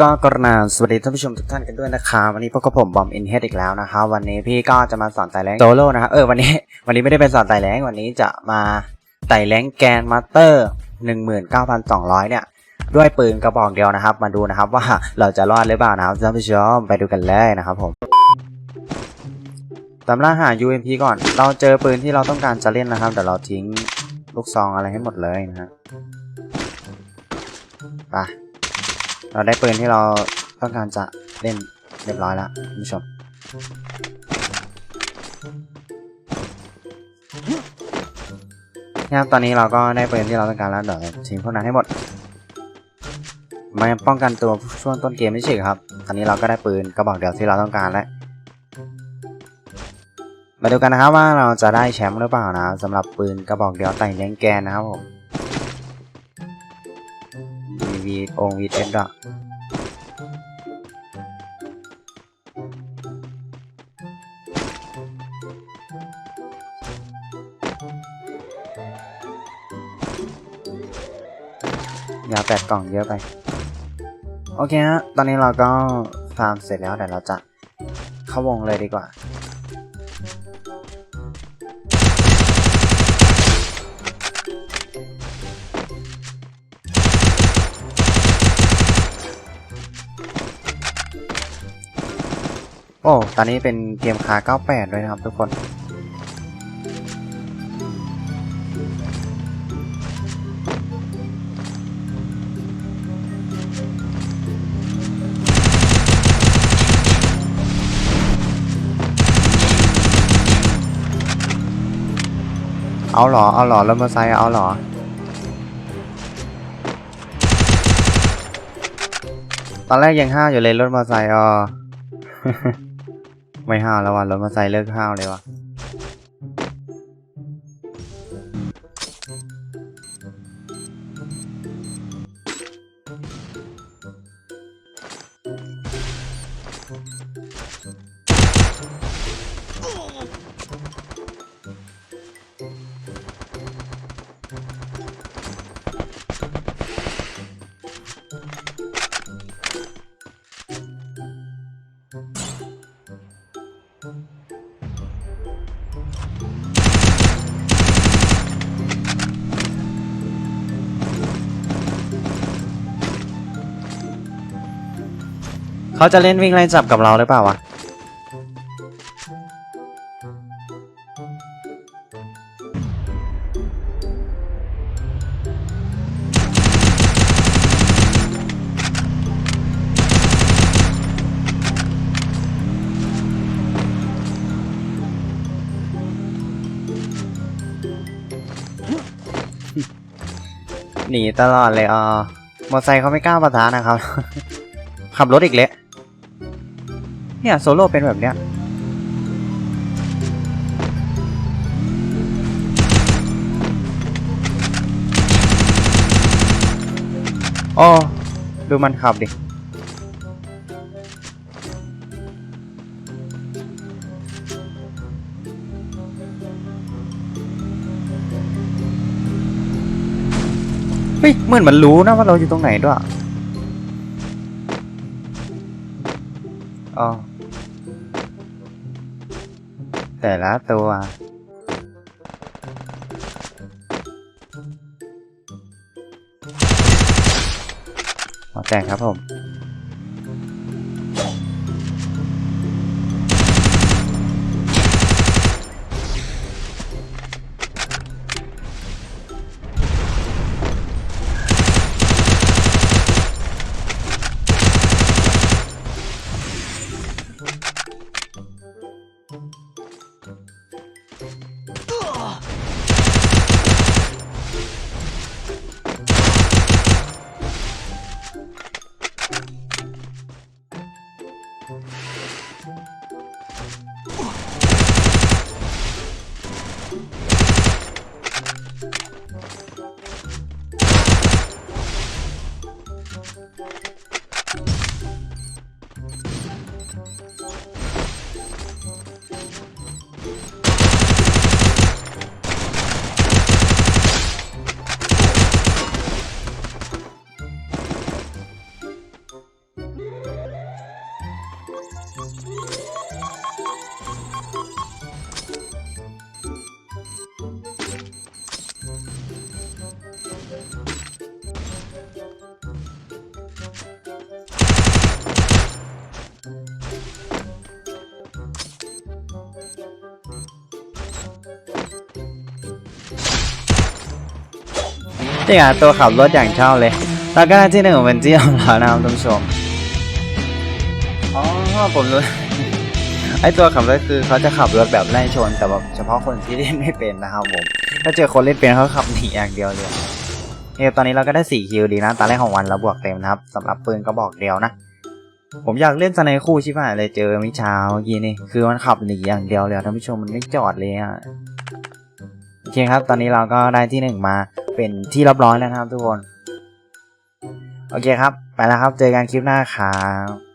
ก็กรณาสวัสดีท่านผู้ชมทุกท่านกันด้วยนะครับวันนี้พบกับผมบอมอินเฮดอีกแล้วนะครับวันนี้พี่ก็จะมาสอนไต่แรงโซโล่นะครับเออวันนี้ วันนี้ไม่ได้เป็นสอนไต่แรงวันนี้จะมาไต่แรงแกนมาสเตอร์หนึ่งหมื่นเก้าพันสองร้อยเนี่ย ด้วยปืนกระบอกเดียวนะครับ มาดูนะครับว่าเราจะรอดหรือเปล่านะครับท่านผู้ชมไปดูกันเลยนะครับผมตำราหา UMP ก่อน เราเจอปืนที่เราต้องการจะเล่นนะครับเดี๋ยวเราทิ้งลูกซองอะไรให้หมดเลยนะฮะไป เราได้ปืนที่เราต้องการจะเล่นเรียบร้อยแล้วคุณผู้ชมนะครับตอนนี้เราก็ได้ปืนที่เราต้องการแล้วเดี๋ยวทิ้งพวกนั้นให้หมดมาป้องกันตัวช่วงต้นเกมไม่ใช่ครับ ตอนนี้เราก็ได้ปืนกระบอกเดียวที่เราต้องการแล้ว มาดูกันนะครับว่าเราจะได้แชมป์หรือเปล่านะสำหรับปืนกระบอกเดียวไต่แรงแกนนะครับผม VV อง VS ด้วยยาแปดกล่องเยอะไป โอเคฮะ ตอนนี้เราก็ฟาร์มเสร็จแล้วเดี๋ยวเราจะเข้าวงเลยดีกว่า โอ้ ตอนนี้เป็นเกมคา98 ด้วยนะครับทุกคน เอาหรอ เอาหรอรถมอเตอร์ไซค์เอาหรอตอนแรกยังห้าวอยู่เลยรถมอเตอร์ไซค์อ๋อ ไม่ห้าวแล้วว่ะรถมอเตอร์ไซค์เลิกห้าวเลยว่ะ เขาจะเล่นวิ่งไล่จับกับเราหรือเปล่าวะหนีตลอดเลยอ่อมอไซค์เขาไม่กล้าปะทะนะครับ ขับรถอีกเละ เนี่ยโซโล่เป็นแบบเนี้ยโอ้ดูมันขับดิเฮ้ยเหมือนมันรู้นะว่าเราอยู่ตรงไหนด้วยอ๋อ แต่ละตัว หัวแตกครับผม นี่อะตัวขับรถอย่างชอบเลย แล้วก็ที่หนึ่งเป็นที่ของเรานะครับท่านผู้ชมอ๋อผมรู้ไอตัวขับรถคือเขาจะขับรถแบบไล่ชน แต่แบบเฉพาะคนที่เล่นไม่เป็นนะครับผมถ้าเจอคนเล่นเป็นเขาขับหนีอย่างเดียวเลยเนี่ยตอนนี้เราก็ได้4คิวดีนะตอนแรกของวันเราบวกเต็มนะครับสำหรับปืนก็บอกเดียวนะผมอยากเล่นสไนคู่ชิบหายเลยเจอมิชาเมื่อกี้นี่คือมันขับหนีอย่างเดียวเลยท่านผู้ชมมันไม่จอดเลยอะโอเคครับ ตอนนี้เราก็ได้ที่หนึ่งมา เป็นที่เรียบร้อยแล้วนะครับทุกคน โอเคครับ ไปแล้วครับ เจอกันคลิปหน้าครับ